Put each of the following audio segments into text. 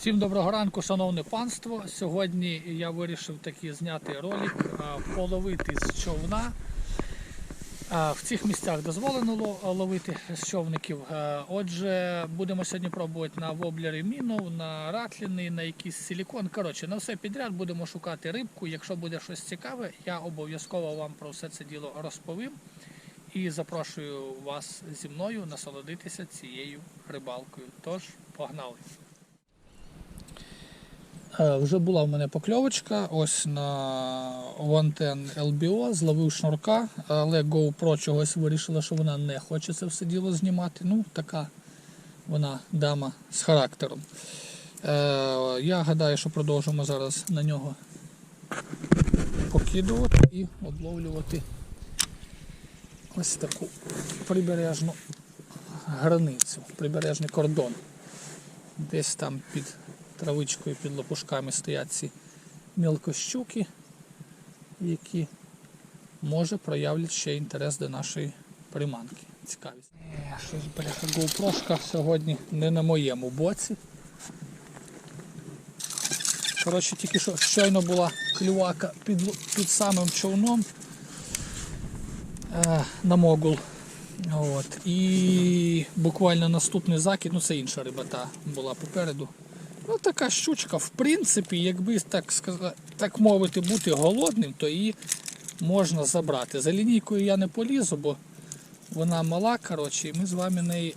Всім доброго ранку, шановне панство. Сьогодні я вирішив таки зняти ролик половити з човна. В цих місцях дозволено ловити з човників. Отже, будемо сьогодні пробувати на воблері мінов, на ратліни, на якийсь силікон. Коротше, на все підряд будемо шукати рибку. Якщо буде щось цікаве, я обов'язково вам про все це діло розповім. І запрошую вас зі мною насолодитися цією рибалкою. Тож, погнали! Е, Вже була в мене покльовочка ось на Вантен LBO, зловив шнурка, але GoPro чогось вирішила, що вона не хоче це все діло знімати. Ну, така вона дама з характером. Е, я гадаю, що продовжимо зараз на нього покидувати і обловлювати ось таку прибережну границю, прибережний кордон. Десь там під травичкою, під лопушками стоять ці мілкощуки, які може проявлять ще інтерес до нашої приманки. Цікавість. Е, Щось бляха GoPro сьогодні не на моєму боці. Коротше, тільки що щойно була клювака під, під самим човном е, на могул. От. І буквально наступний закид, ну це інша риба та була попереду. Ну така щучка, в принципі, якби так сказати, так мовити, бути голодним, то її можна забрати. За лінійкою я не полізу, бо вона мала, коротше, і ми з вами неї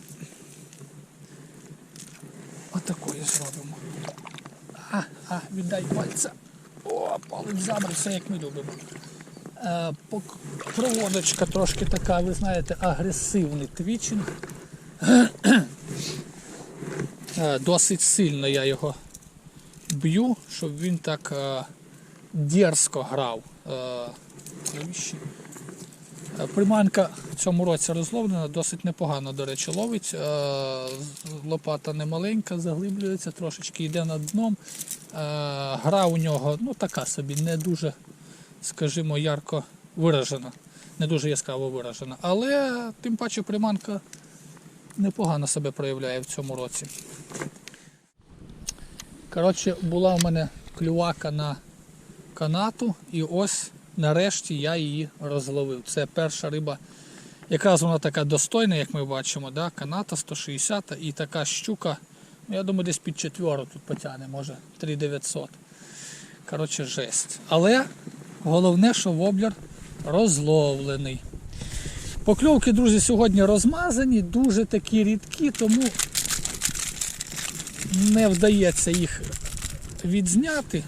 отакою зробимо. А, а, віддай пальця. О, палець забрав, все як ми любимо. Е, проводочка трошки така, ви знаєте, агресивний твічинг. Е, Досить сильно я його б'ю, щоб він так е, дерзко грав. Е, Приманка в цьому році розловлена, досить непогано, до речі, ловить. Лопата не маленька, заглиблюється, трошечки йде над дном. Гра у нього ну, така собі, не дуже, скажімо, ярко виражена, не дуже яскраво виражена. Але тим паче приманка непогано себе проявляє в цьому році. Коротше, була в мене клювака на канату, і ось нарешті я її розловив. Це перша риба. Якраз вона така достойна, як ми бачимо, да? каната 160 і така щука, ну, я думаю, десь під четверо тут потягне, може 3900. Коротше, жесть. Але головне, що воблер розловлений. Покльовки, друзі, сьогодні розмазані, дуже такі рідкі, тому не вдається їх відзняти.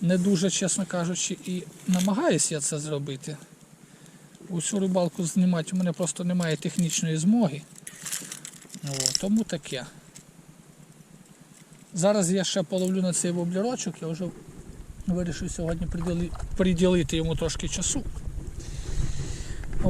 Не дуже, чесно кажучи, і намагаюся я це зробити. Усю рибалку знімати у мене просто немає технічної змоги. О, тому таке. Зараз я ще половлю на цей воблерочок, я вже вирішив сьогодні приділити йому трошки часу.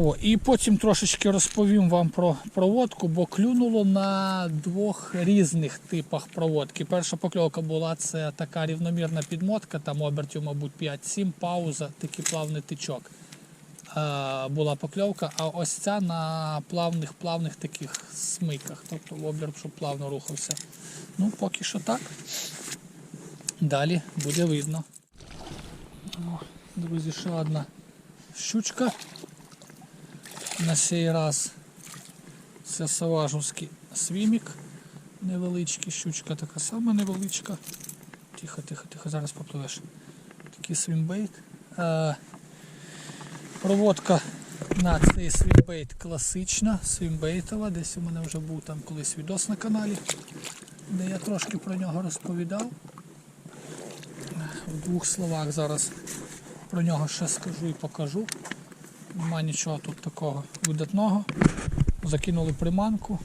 О, і потім трошечки розповім вам про проводку, бо клюнуло на двох різних типах проводки. Перша покльовка була це така рівномірна підмотка, там обертів, мабуть, 5-7, пауза, такий плавний тичок. Е, була покльовка, а ось ця на плавних плавних таких смиках, тобто воблер, щоб плавно рухався. Ну, поки що так. Далі буде видно. О, друзі, ще одна щучка. На цей раз це Саважовський свімік. Невеличкий, щучка така сама невеличка. Тихо, тихо, тихо, зараз попливеш. Такий свімбейт. Е, проводка на цей свімбейт класична, свімбейтова. Десь у мене вже був там колись відос на каналі, де я трошки про нього розповідав. В двох словах зараз про нього ще скажу і покажу. Нема нічого тут такого видатного. Закинули приманку,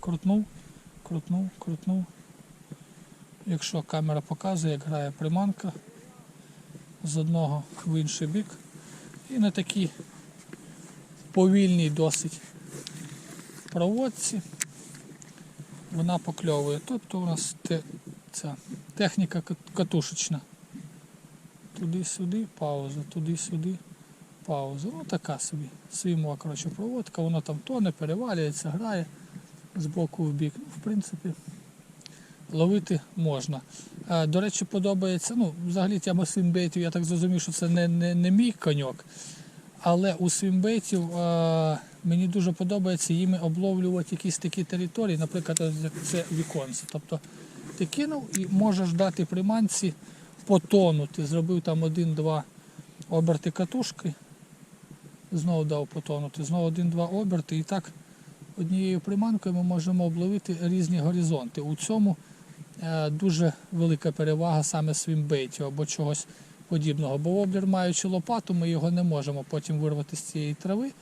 крутнув, крутнув, крутнув. Якщо камера показує, як грає приманка з одного в інший бік. І на такій повільній досить проводці вона покльовує. Тобто у нас те, ця техніка катушечна. Туди-сюди, пауза, туди-сюди, пауза. Ну така собі. Свімова коротше, проводка, воно там тоне, перевалюється, грає з боку в бік. Ну, в принципі, ловити можна. Е, До речі, подобається, ну, взагалі тема свімбейтів, я так зрозумів, що це не, не, не мій коньок. Але у свімбейтів е, мені дуже подобається їми обловлювати якісь такі території, наприклад, як це віконце. Тобто ти кинув і можеш дати приманці потону. Ти зробив там один-два оберти катушки, знову дав потонути, знову один-два оберти. І так однією приманкою ми можемо обловити різні горизонти. У цьому е, дуже велика перевага саме свімбейтів або чогось подібного. Бо воблер, маючи лопату, ми його не можемо потім вирвати з цієї трави,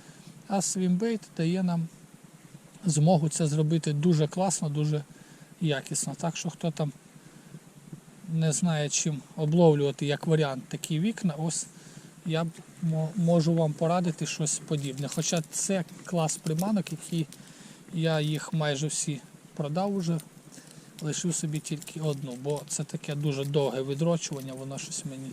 а свімбейт дає нам змогу це зробити дуже класно, дуже якісно. Так що хто там не знає, чим обловлювати як варіант такі вікна, ось я можу вам порадити щось подібне. Хоча це клас приманок, які я їх майже всі продав уже, лишив собі тільки одну, бо це таке дуже довге відрочування, воно щось мені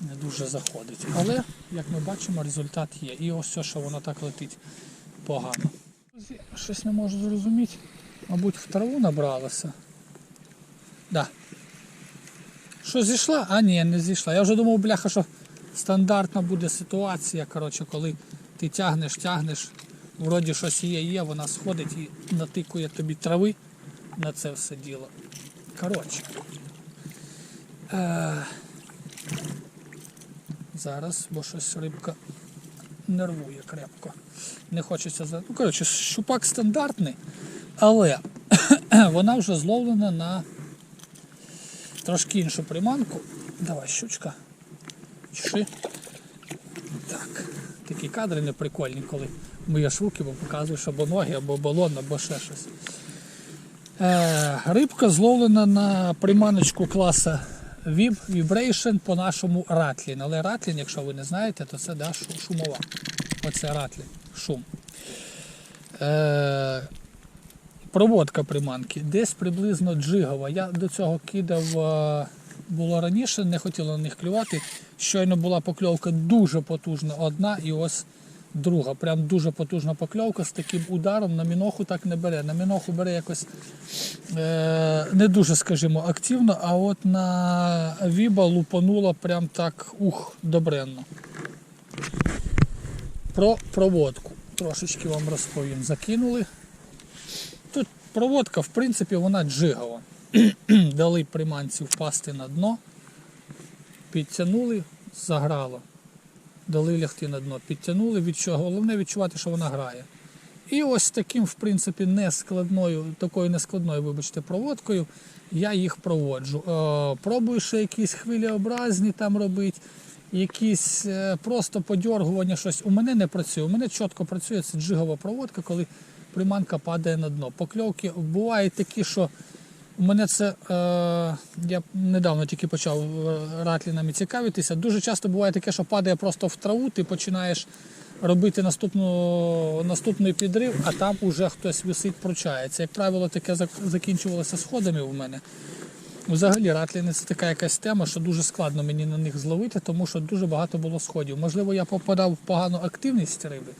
не дуже заходить. Але, як ми бачимо, результат є. І ось все, що воно так летить погано. Щось не можу зрозуміти. Мабуть, в траву набралося. Да. Що зійшла? А ні, не зійшла. Я вже думав, бляха, що стандартна буде ситуація, коротше, коли ти тягнеш, тягнеш, вроді щось є, є, вона сходить і натикує тобі трави на це все діло. Коротше. Е, зараз, бо щось рибка нервує крепко. Не хочеться за. Ну, коротше, щупак стандартний, але вона вже зловлена на трошки іншу приманку. Давай, щучка. Чеши. Так. Такі кадри неприкольні, коли миєш руки, бо показуєш або ноги, або балон, або ще щось. Е, рибка зловлена на приманочку класа Vib Vibration по нашому ратлін. Але ратлін, якщо ви не знаєте, то це да, шумова. Оце ратлін, шум. Е, проводка приманки десь приблизно джигова. Я до цього кидав е, було раніше, не хотіло на них клювати. Щойно була покльовка дуже потужна одна і ось друга. Прям дуже потужна покльовка з таким ударом на міноху так не бере. На міноху бере якось е, не дуже, скажімо, активно, а от на віба лупануло прям так ух, добренно. Про проводку. Трошечки вам розповім. Закинули. Тут проводка, в принципі, вона джигова. Дали приманці впасти на дно, підтягнули, заграло. Дали лягти на дно, підтягнули, від. Головне відчувати, що вона грає. І ось таким, в принципі, нескладною, такою нескладною, вибачте, проводкою я їх проводжу. Е, пробую ще якісь хвилеобразні там робити, якісь е, просто подьоргування, щось. У мене не працює. У мене чітко працює це джигова проводка, коли приманка падає на дно. Покльовки бувають такі, що у мене це е, я недавно тільки почав е, ратлінами цікавитися. Дуже часто буває таке, що падає просто в траву, ти починаєш робити наступну, наступний підрив, а там уже хтось висить, пручається. Як правило, таке закінчувалося сходами у мене. Взагалі ратліни це така якась тема, що дуже складно мені на них зловити, тому що дуже багато було сходів. Можливо, я попадав в погану активність риби.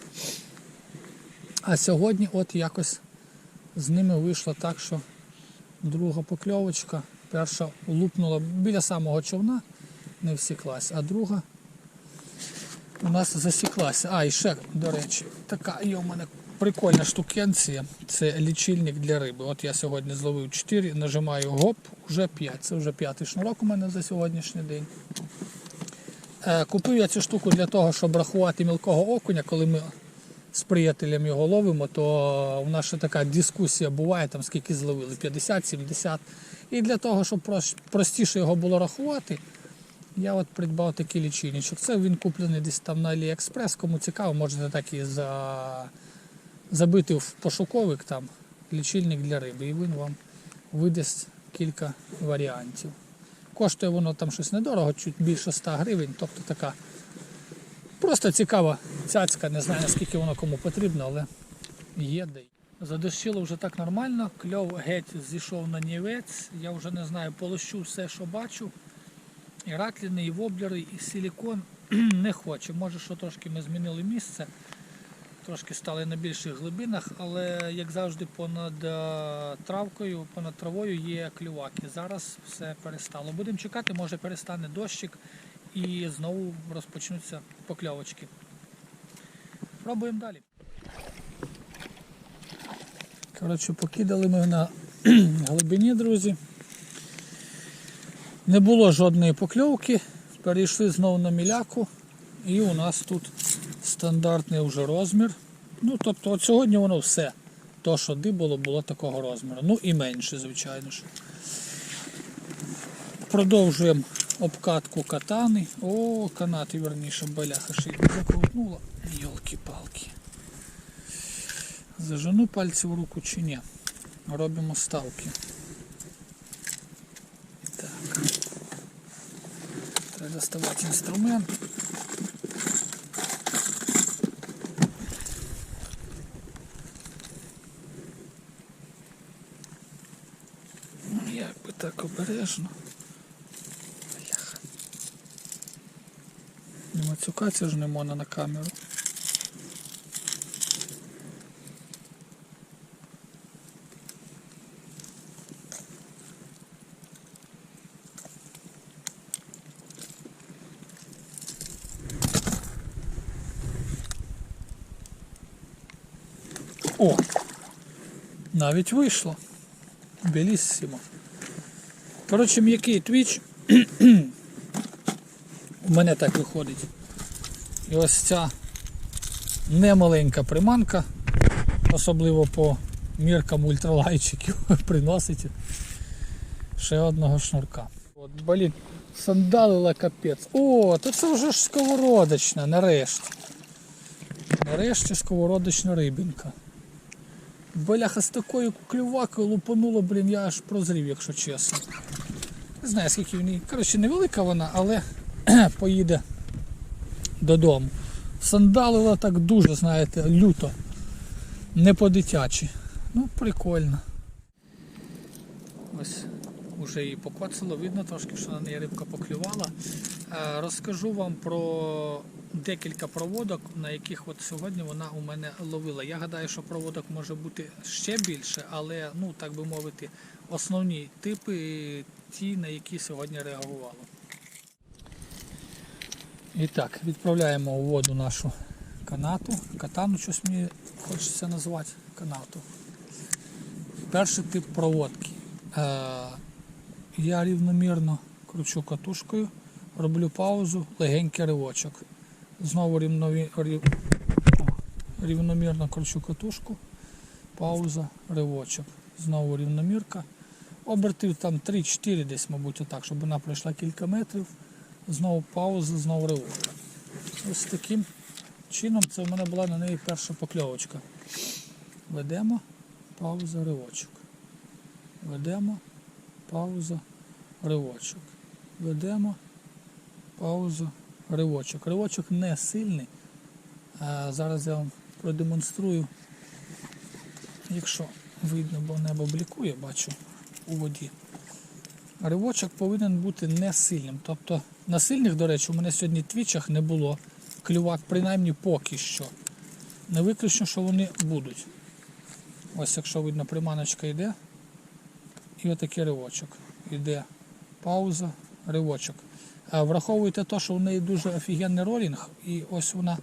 А сьогодні от якось з ними вийшло так, що друга покльовочка, перша лупнула біля самого човна, не всіклась, а друга у нас засіклася. А, і ще, до речі, така є у мене прикольна штукенція. Це лічильник для риби. От я сьогодні зловив 4, нажимаю гоп, вже 5. Це вже п'ятий шнурок у мене за сьогоднішній день. Е, Купив я цю штуку для того, щоб рахувати мілкого окуня, коли ми з приятелем його ловимо, то у нас ще така дискусія буває, там скільки зловили, 50-70. І для того, щоб простіше його було рахувати, я от придбав такий лічильничок. Це він куплений десь там на AliExpress. Кому цікаво, можете так і за... забити в пошуковик там лічильник для риби, і він вам видасть кілька варіантів. Коштує воно там щось недорого, чуть більше 100 гривень, тобто така просто цікава цяцька, не знаю наскільки воно кому потрібно, але є де. Задощило вже так нормально, кльов геть зійшов на нівець, я вже не знаю, полощу все, що бачу. І ратліни, і воблери, і силікон не хоче. Може, що трошки ми змінили місце. трошки стали на більших глибинах, але як завжди понад е, травкою, понад травою є клюваки. Зараз все перестало. Будемо чекати, може перестане дощик і знову розпочнуться покльовочки. Пробуємо далі. Коротше, покидали ми на глибині, друзі. Не було жодної покльовки. Перейшли знову на міляку. І у нас тут стандартний вже розмір. Ну, тобто, от сьогодні воно все. То, що дибало, було такого розміру. Ну і менше, звичайно ж. Продовжуємо обкатку катани. О, канати, верніше, беляха ще закрутнула. Йолки-палки. Зажену пальці в руку чи ні. Робимо ставки. Так. Треба доставати інструмент. Ну, Як так обережно. Бляха. Не мацюкатися ж не можна на камеру. О! Навіть вийшло. Беліссимо. Коротше, м'який твіч. У мене так виходить. І ось ця немаленька приманка, особливо по міркам ультралайчиків, приносить ще одного шнурка. От, блін, сандалила капець. О, то це вже ж сковородочна, нарешті. Нарешті сковородочна рибінка. Бляха з такою клювакою лупануло, блін, я аж прозрів, якщо чесно. Не знаю, скільки в ній. Коротше, невелика вона, але поїде додому. Сандалила так дуже, знаєте, люто. Не по-дитячі. Ну, прикольно. Ось уже її покоцало, видно трошки, що на неї рибка поклювала. Е, Розкажу вам про декілька проводок, на яких от сьогодні вона у мене ловила. Я гадаю, що проводок може бути ще більше, але, ну так би мовити, основні типи ті, на які сьогодні реагувала. І так, відправляємо у воду нашу канату. Катану щось мені хочеться назвати канату. Перший тип проводки. Е, я рівномірно кручу катушкою, роблю паузу, легенький ривочок. Знову рівномірно кручу катушку, пауза, ривочок. Знову рівномірка. Обертів там 3-4 десь, мабуть, отак, щоб вона пройшла кілька метрів. Знову пауза, знову ривок. Ось таким чином це в мене була на неї перша покльовочка. Ведемо, пауза, ривочок. Ведемо, пауза, ривочок. Ведемо, пауза, ривочок. Ривочок не сильний. Зараз я вам продемонструю, якщо видно, бо небо блікує, бачу у воді. Ривочок повинен бути не сильним. Тобто на сильних, до речі, у мене сьогодні твічах не було клювак, принаймні поки що. Не виключно, що вони будуть. Ось якщо видно, приманочка йде. І отакий ривочок. Іде пауза, ривочок. Враховуйте те, що в неї дуже офігенний ролінг, і ось вона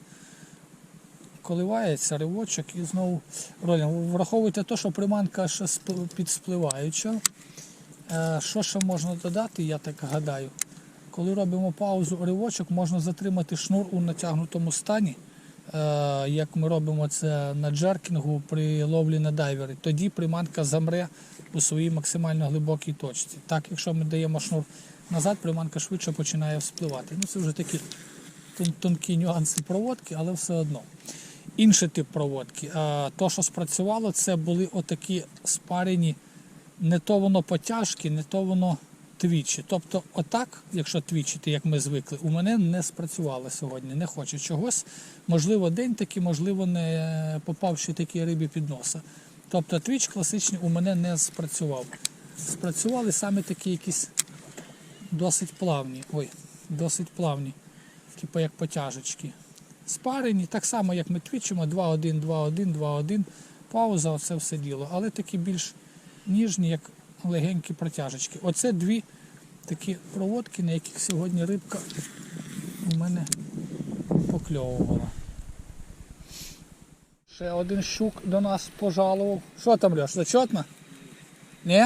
коливається, ривочок і знову ролінг. Враховуйте те, що приманка ще підспливаюча. Е, Що ще можна додати, я так гадаю. Коли робимо паузу ривочок, можна затримати шнур у натягнутому стані, е, як ми робимо це на джеркінгу при ловлі на дайвері. Тоді приманка замре у своїй максимально глибокій точці. Так, якщо ми даємо шнур назад, приманка швидше починає вспливати. Ну, це вже такі тонкі нюанси проводки, але все одно. Інший тип проводки. Е, То, що спрацювало, це були отакі спарені, не то воно потяжки, не то воно твічі. Тобто, отак, якщо твічити, як ми звикли, у мене не спрацювало сьогодні. Не хочу чогось. Можливо, день такий, можливо, не попав ще такі рибі під носа. Тобто твіч класичний у мене не спрацював. Спрацювали саме такі якісь досить плавні. Ой, досить плавні, типу як потяжечки. спарені, так само, як ми твічимо, 2-1, 2-1, 2-1, пауза, оце все діло. Але такі більш ніжні, як легенькі протяжечки. Оце дві такі проводки, на яких сьогодні рибка у мене покльовувала. Ще один щук до нас пожалував. Що там, Льош, зачетно? Ні?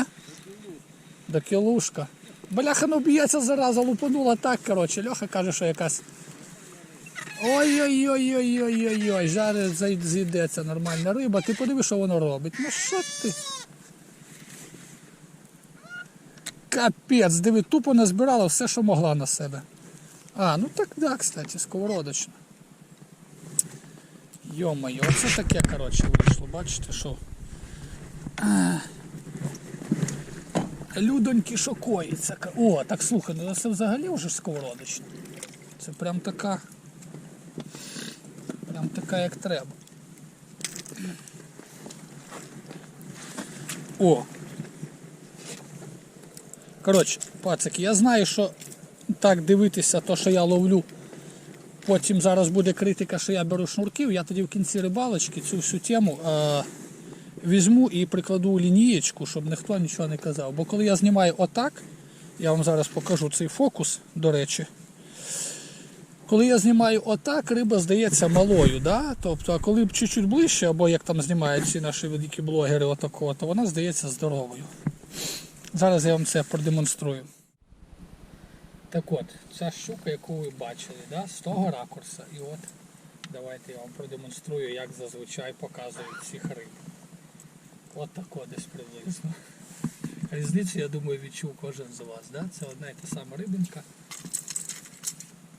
До кілушка. Бляха, ну б'ється зараза, лупанула так, коротше. Льоха каже, що якась. Ой-ой-ой-ой-ой-ой-ой, зараз зійдеться нормальна риба. Ти подиви, що воно робить. Ну що ти? Капець, диви, тупо назбирала все, що могла на себе. А, ну так, да, кстати, сковородочно. Йо-моє, оце таке, коротше, вийшло. Бачите, що. Людоньки шокується. О, так слухай, ну це взагалі вже ж сковородочно. Це прям така. Прям така, як треба. О! Коротше, пацики, я знаю, що так дивитися, то, що я ловлю. Потім зараз буде критика, що я беру шнурків, я тоді в кінці рибалочки цю всю тему е, візьму і прикладу лінієчку, щоб ніхто нічого не казав. Бо коли я знімаю отак, я вам зараз покажу цей фокус, до речі. Коли я знімаю отак, риба здається малою. Да? Тобто, а коли чуть-чуть ближче, або як там знімають ці наші великі блогери, отакого, то вона здається здоровою. Зараз я вам це продемонструю. Так от, ця щука, яку ви бачили, да, з того ракурса. І от давайте я вам продемонструю, як зазвичай показують цих риб. От тако десь приблизно. Різницю, я думаю, відчув кожен з вас. Да? Це одна і та сама рибинка.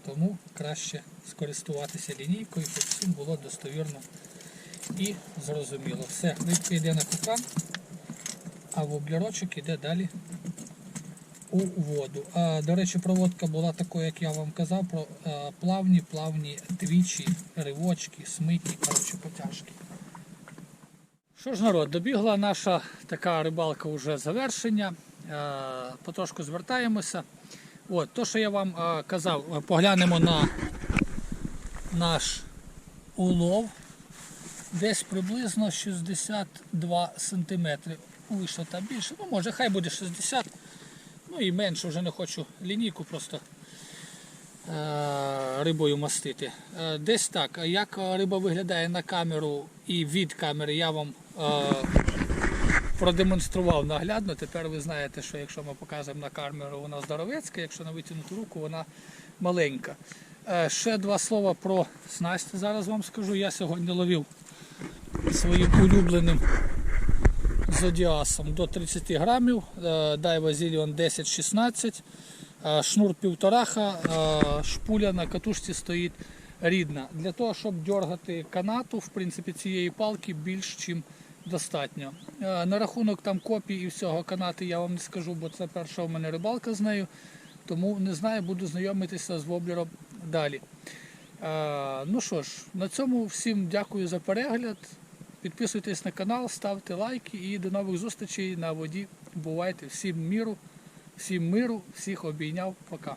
Тому краще скористуватися лінійкою, щоб всім було достовірно і зрозуміло. Все, рибка йде на кукан, а воблерочок іде далі у воду. До речі, проводка була такою, як я вам казав, про плавні, плавні двічі, ривочки, смики, коротше, потяжки. Що ж, народ, добігла наша така рибалка вже завершення. Е, Потрошку звертаємося. От, то, що я вам е, казав, е, поглянемо на наш улов. Десь приблизно 62 см. Вийшло там більше. Ну, може, хай буде 60 Ну і менше вже не хочу лінійку просто е, рибою мастити. Е, десь так. Як риба виглядає на камеру і від камери, я вам е, продемонстрував наглядно. Тепер ви знаєте, що якщо ми показуємо на камеру, вона здоровецька, якщо на витягнуту руку, вона маленька. Ще два слова про снасть зараз вам скажу. Я сьогодні ловив своїм улюбленим зодіасом до 30 грамів, Дайва Zillion 10-16, е, шнур півтораха, е, шпуля на катушці стоїть рідна. Для того, щоб дергати канату, в принципі, цієї палки більш ніж достатньо. Е, На рахунок там копій і всього канати я вам не скажу, бо це перша у мене рибалка з нею, тому не знаю, буду знайомитися з воблером далі. Е, Ну що ж, на цьому всім дякую за перегляд. Підписуйтесь на канал, ставте лайки і до нових зустрічей на воді. Бувайте всім міру, всім миру, всіх обійняв. Пока.